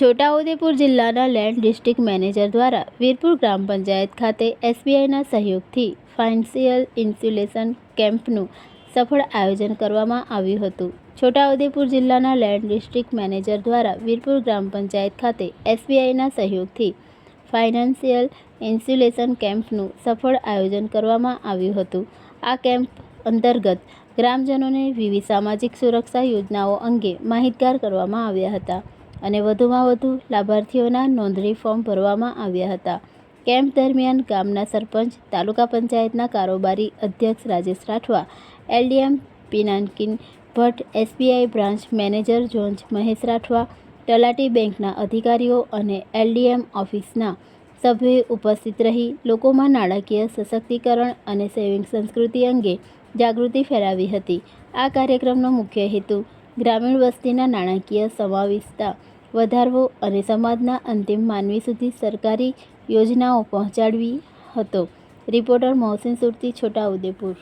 છોટાઉદેપુર જિલ્લાના land district manager દ્વારા વીરપુર ગ્રામ પંચાયત ખાતે એસબીઆઈના સહયોગથી ફાઇનાન્સિયલ ઇન્સ્યુલેશન કેમ્પનું સફળ આયોજન કરવામાં આવ્યું હતું. છોટાઉદેપુર જિલ્લાના લેન્ડ ડિસ્ટ્રિક્ટ મેનેજર દ્વારા વીરપુર ગ્રામ પંચાયત ખાતે એસબીઆઈના સહયોગથી ફાઇનાન્સિયલ ઇન્સ્યુલેશન કેમ્પનું સફળ આયોજન કરવામાં આવ્યું હતું. આ કેમ્પ અંતર્ગત ગ્રામજનોને વિવિધ સામાજિક સુરક્ષા યોજનાઓ અંગે માહિતગાર કરવામાં આવ્યા હતા. અને વધુમાં વધુ લાભાર્થીઓના નોંધણી ફોર્મ ભરવામાં આવ્યા હતા. કેમ્પ દરમિયાન ગામના સરપંચ, તાલુકા પંચાયતના કારોબારી અધ્યક્ષ Rajesh Rathwa, LDM Pinakin Bhatt, SBI branch manager જોન્જ Mahesh Rathwa, તલાટી બેંકના અધિકારીઓ અને એલડીએમ ઓફિસના સભ્યોએ ઉપસ્થિત રહી લોકોમાં નાણાકીય સશક્તિકરણ અને સેવિંગ સંસ્કૃતિ અંગે જાગૃતિ ફેલાવી હતી. આ કાર્યક્રમનો મુખ્ય હેતુ ગ્રામીણ વસ્તીના નાણાકીય સમાવિષ્ટતા વધારવો અને સમાજના અંતિમ માનવી સુધી સરકારી યોજનાઓ પહોંચાડવી હતો. રિપોર્ટર મોહસિન સુરતી, છોટાઉદેપુર.